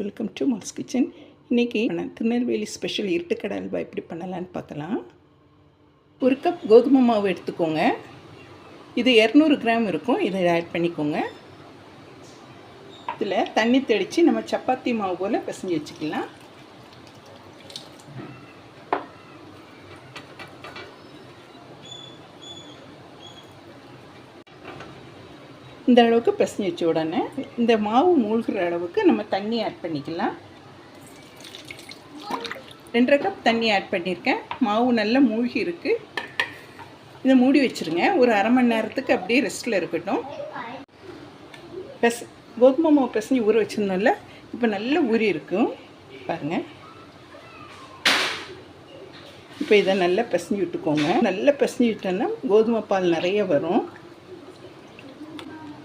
Welcome to malls kitchen இன்றைக்கி நான் Tirunelveli special இருட்டுக்கடை அல்வா எப்படி பண்ணலான்னு பார்க்கலாம். ஒரு கப் கோதுமை மாவு எடுத்துக்கோங்க. இது இரநூறு கிராம் இருக்கும். இதை ஆட் பண்ணிக்கோங்க. இதில் தண்ணி தெளித்து நம்ம சப்பாத்தி மாவு போல் பிசைஞ்சு வச்சுக்கலாம். இந்த அளவுக்கு பிசஞ்சி வச்ச உடனே. இந்த மாவு மூழ்கிற அளவுக்கு நம்ம தண்ணி ஆட் பண்ணிக்கலாம். ரெண்டரை கப் தண்ணி ஆட் பண்ணியிருக்கேன் மாவு நல்லா மூழ்கி இருக்குது இதை மூடி வச்சுருங்க. ஒரு அரை மணி நேரத்துக்கு அப்படியே ரெஸ்ட்டில் இருக்கட்டும். பெஸ் கோதுமை மாவு பிசைஞ்சு ஊற வச்சுருந்தோம்ல இப்போ நல்லா ஊறி இருக்கும் பாருங்கள் இப்போ இதை நல்லா பிசைஞ்சு விட்டுக்கோங்க. நல்லா பிசைஞ்சு விட்டோன்னா கோதுமை பால் நிறைய வரும்.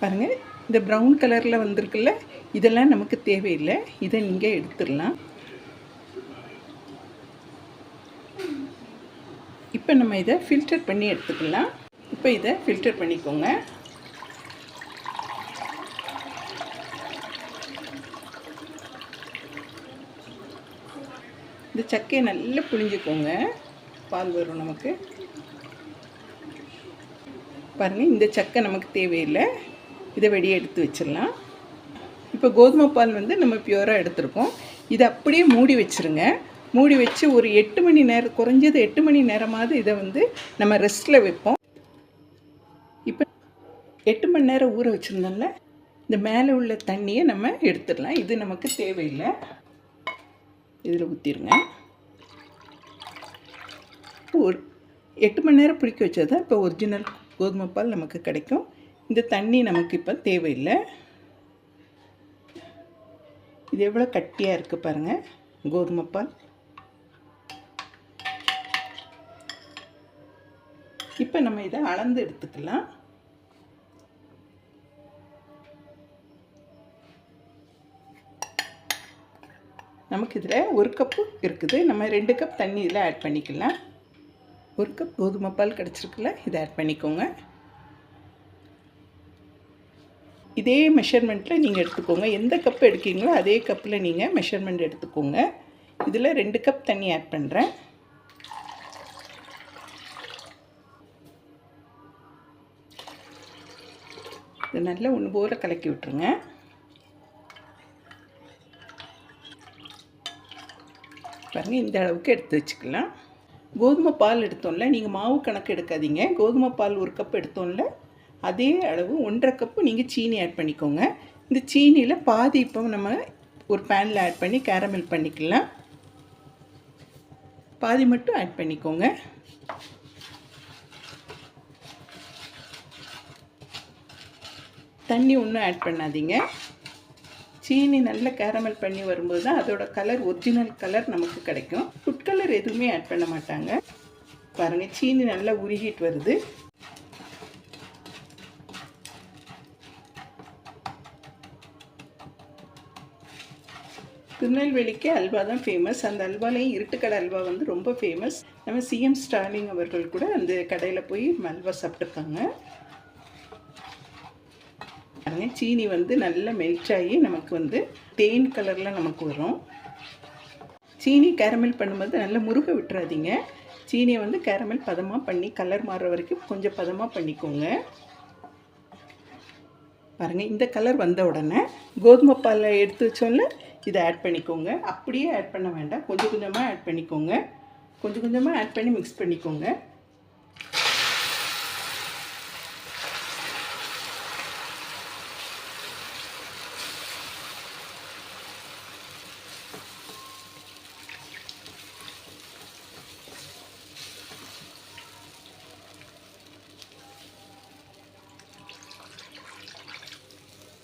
பாருங்கள் இந்த ப்ரௌன் கலரில் வந்திருக்குல்ல இதெல்லாம் நமக்கு தேவையில்லை. இதை நீங்கள் எடுத்துடலாம். இப்போ நம்ம இதை ஃபில்டர் பண்ணி எடுத்துக்கலாம். இப்போ இதை ஃபில்டர் பண்ணிக்கோங்க. இந்த சக்கையை நல்லா புழிஞ்சிக்கோங்க. பால் வரும் நமக்கு. பாருங்கள் இந்த சக்கை நமக்கு தேவையில்லை. இதை வெளியே எடுத்து வச்சிடலாம். இப்போ கோதுமை பால் வந்து நம்ம பியூராக எடுத்திருக்கோம். இதை அப்படியே மூடி வச்சுருங்க. மூடி வச்சு ஒரு எட்டு மணி நேரம் குறைஞ்சது எட்டு மணி நேரமாவது இதை வந்து நம்ம ரெஸ்ட்டில் வைப்போம். இப்போ எட்டு மணி நேரம் ஊற வச்சுருந்தோம்ல இந்த மேலே உள்ள தண்ணியை நம்ம எடுத்துடலாம். இது நமக்கு தேவையில்லை. இதில் ஊற்றிடுங்க ஒரு எட்டு மணி நேரம் பிடிக்க வச்சா தான் இப்போ ஒரிஜினல் கோதுமை பால் நமக்கு கிடைக்கும். இந்த தண்ணி நமக்கு இப்போ தேவையில்லை. இது எவ்வளோ கட்டியாக இருக்குது பாருங்கள் கோதுமை பால். இப்போ நம்ம இதை அளந்து எடுத்துக்கலாம். நமக்கு இதில் ஒரு கப்பு இருக்குது. நம்ம ரெண்டு கப் தண்ணி இதில் ஆட் பண்ணிக்கலாம். ஒரு கப் கோதுமை பால் கிடச்சிருக்குல்ல இதை ஆட் பண்ணிக்கோங்க. இதே மெஷர்மெண்ட்டில் நீங்கள் எடுத்துக்கோங்க. எந்த கப் எடுக்கீங்களோ அதே கப்பில் நீங்கள் மெஷர்மெண்ட் எடுத்துக்கோங்க. இதில் ரெண்டு கப் தண்ணி ஆட் பண்ணுறேன் இது நல்லா ஒன்று போல் கலக்கி விட்டுருங்க. பாருங்கள் இந்த அளவுக்கு எடுத்து வச்சுக்கலாம். கோதுமை பால் எடுத்தோம்ல நீங்கள் மாவு கணக்கு எடுக்காதீங்க. கோதுமை பால் ஒரு கப் எடுத்தோம்ல அதே அளவு ஒன்றரை கப்பு நீங்கள் சீனி ஆட் பண்ணிக்கோங்க. இந்த சீனியில் பாதி இப்போ நம்ம ஒரு பேனில் ஆட் பண்ணி கேரமல் பண்ணிக்கலாம். பாதி மட்டும் ஆட் பண்ணிக்கோங்க. தண்ணி ஒன்றும் ஆட் பண்ணாதீங்க. சீனி நல்ல கேரமல் பண்ணி வரும்போது தான் அதோட கலர் ஒரிஜினல் கலர் நமக்கு கிடைக்கும். ஃபுட் கலர் எதுவுமே ஆட் பண்ண மாட்டாங்க. பாருங்கள் சீனி நல்லா உருகிட்டு வருது. திருநெல்வேலிக்கு அல்வா தான் ஃபேமஸ் அந்த அல்வாலையும் இருட்டுக்கடை அல்வா வந்து ரொம்ப ஃபேமஸ் நம்ம சிஎம் ஸ்டாலின் அவர்கள் கூட அந்த கடையில் போய் அல்வா சாப்பிட்ருக்காங்க பாருங்க சீனி வந்து நல்லா மெல்ட் ஆகி நமக்கு வந்து தேன் கலரில் நமக்கு வரும். சீனி கேரமல் பண்ணும்போது நல்லா முருக விட்டுறாதீங்க. சீனியை வந்து கேரமல் பதமாக பண்ணி கலர் மாறுற வரைக்கும் கொஞ்சம் பதமாக பண்ணிக்கோங்க. பாருங்கள் இந்த கலர் வந்த உடனே கோதுமை பாலை எடுத்து வச்சோம்ல இதை ஆட் பண்ணிக்கோங்க. அப்படியே ஆட் பண்ண வேண்டாம். கொஞ்சம் கொஞ்சமாக ஆட் பண்ணிக்கோங்க. கொஞ்சம் கொஞ்சமாக ஆட் பண்ணி மிக்ஸ் பண்ணிக்கோங்க.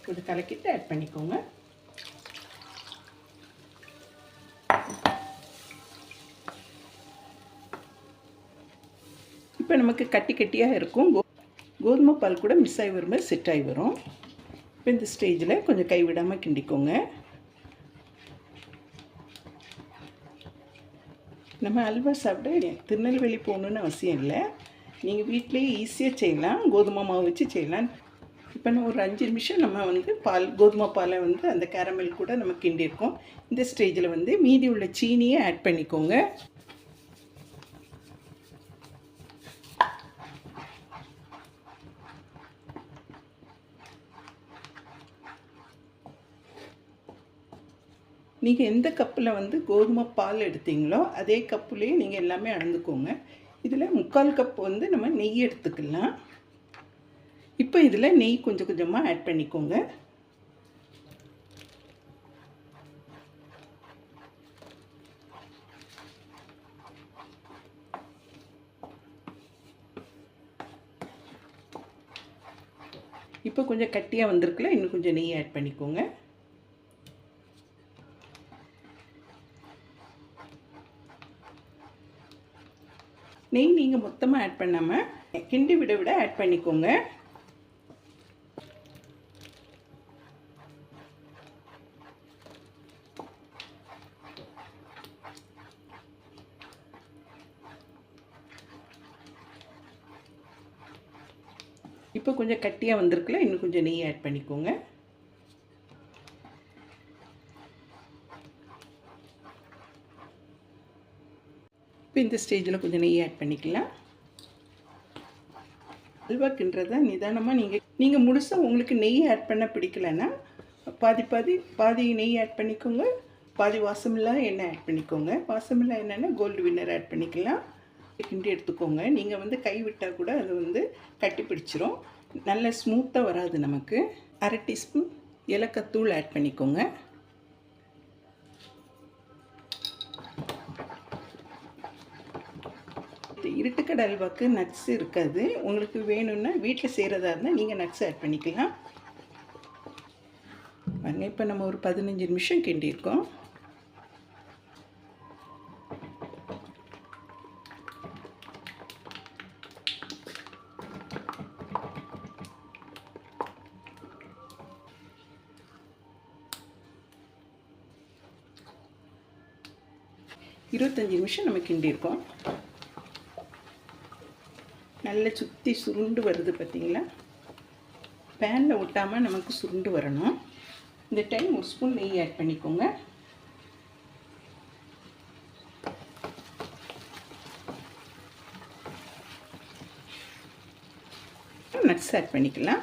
கொஞ்சம் கலக்கிட்டு ஆட் பண்ணிக்கோங்க. நமக்கு கட்டி கட்டியாக இருக்கும். கோ கோதுமை பால் கூட மிஸ் ஆகி வரும்போது செட் ஆகி வரும். இப்போ இந்த ஸ்டேஜில் கொஞ்சம் கைவிடாமல் கிண்டிக்கோங்க. நம்ம அல்வா சாப்பிட திருநெல்வேலி போகணுன்னு அவசியம் இல்லை. நீங்கள் வீட்டிலேயே ஈஸியாக செய்யலாம். கோதுமை மாவு வச்சு செய்யலாம். இப்போ நம்ம ஒரு அஞ்சு நிமிஷம் நம்ம வந்து பால் கோதுமை பாலை வந்து அந்த கேரமல் கூட நம்ம கிண்டிருக்கோம். இந்த ஸ்டேஜில் வந்து மீதி உள்ள சீனியை ஆட் பண்ணிக்கோங்க. நீங்கள் எந்த கப்பில் வந்து கோதுமை பால் எடுத்தீங்களோ அதே கப்புலேயே நீங்கள் எல்லாமே அளந்துக்கோங்க. இதில் முக்கால் கப் வந்து நம்ம நெய் எடுத்துக்கலாம். இப்போ இதில் நெய் கொஞ்சம் கொஞ்சமாக ஆட் பண்ணிக்கோங்க. இப்போ கொஞ்சம் கட்டியாக வந்திருக்குல்ல இன்னும் கொஞ்சம் நெய் ஆட் பண்ணிக்கோங்க. நெய் நீங்கள் மொத்தமாக ஆட் பண்ணாமல் கிண்டி விட விட ஆட் பண்ணிக்கோங்க. இப்போ கொஞ்சம் கட்டியாக வந்திருக்குல்ல இன்னும் கொஞ்சம் நெய் ஆட் பண்ணிக்கோங்க. இப்போ இந்த ஸ்டேஜில் கொஞ்சம் நெய் ஆட் பண்ணிக்கலாம். அல்வா நிதானமாக நீங்கள் நீங்கள் முழுசாக உங்களுக்கு நெய் ஆட் பண்ண பிடிக்கலன்னா பாதி பாதி பாதி நெய் ஆட் பண்ணிக்கோங்க. பாதி வாசமில்லா எண்ணெய் ஆட் பண்ணிக்கோங்க. வாசமில்லா எண்ணெய்னா கோல்டு வின்னர் ஆட் பண்ணிக்கலாம். கிண்டி எடுத்துக்கோங்க. நீங்கள் வந்து கை விட்டால் கூட அது வந்து கட்டி பிடிச்சிரும். நல்ல ஸ்மூத்தாக வராது நமக்கு. அரை டீஸ்பூன் ஏலக்காத்தூள் ஆட் பண்ணிக்கோங்க. இருட்டுக்கடை அல்வாக்கு நட்ஸ் இருக்காது. உங்களுக்கு வேணும்னா வீட்டில் செய்கிறதா இருந்தால் நீங்கள் நட்ஸ் ஆட் பண்ணிக்கலாம். பாருங்க இப்போ நம்ம ஒரு பதினஞ்சு நிமிஷம் கிண்டியிருக்கோம். இருபத்தஞ்சி நிமிஷம் நம்ம கிண்டியிருக்கோம். நல்லா சுற்றி சுருண்டு வருது பார்த்தீங்களா? பேனில் ஒட்டாமல் நமக்கு சுருண்டு வரணும். இந்த டைம் ஒரு ஸ்பூன் நெய் ஆட் பண்ணிக்கோங்க. நட்ஸ் ஆட் பண்ணிக்கலாம்.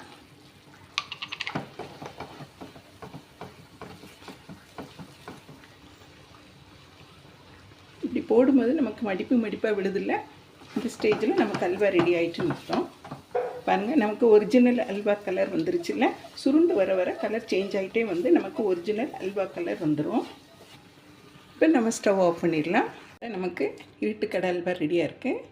இப்படி போடும்போது நமக்கு மடிப்பு மடிப்பாக விடுதில்லை இந்த ஸ்டேஜில் நமக்கு அல்வா ரெடி ஆகிட்டுன்னு அர்த்தம் பாருங்கள் நமக்கு ஒரிஜினல் அல்வா கலர் வந்துருச்சுல்ல? சுருண்டு வர வர கலர் சேஞ்ச் ஆகிட்டே வந்து நமக்கு ஒரிஜினல் அல்வா கலர் வந்துடும் இப்போ நம்ம ஸ்டவ் ஆஃப் பண்ணிடலாம். நமக்கு இருட்டுக்கடை அல்வா ரெடியாக இருக்குது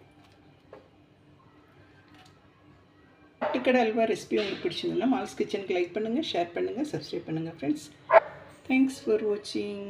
இருட்டுக்கடை அல்வா ரெசிபி உங்களுக்கு பிடிச்சிருந்தா மால்ஸ் கிச்சனுக்கு லைக் பண்ணுங்கள் ஷேர் பண்ணுங்கள் சப்ஸ்கிரைப் பண்ணுங்கள் ஃப்ரெண்ட்ஸ் தேங்க்ஸ் ஃபார் வாட்சிங்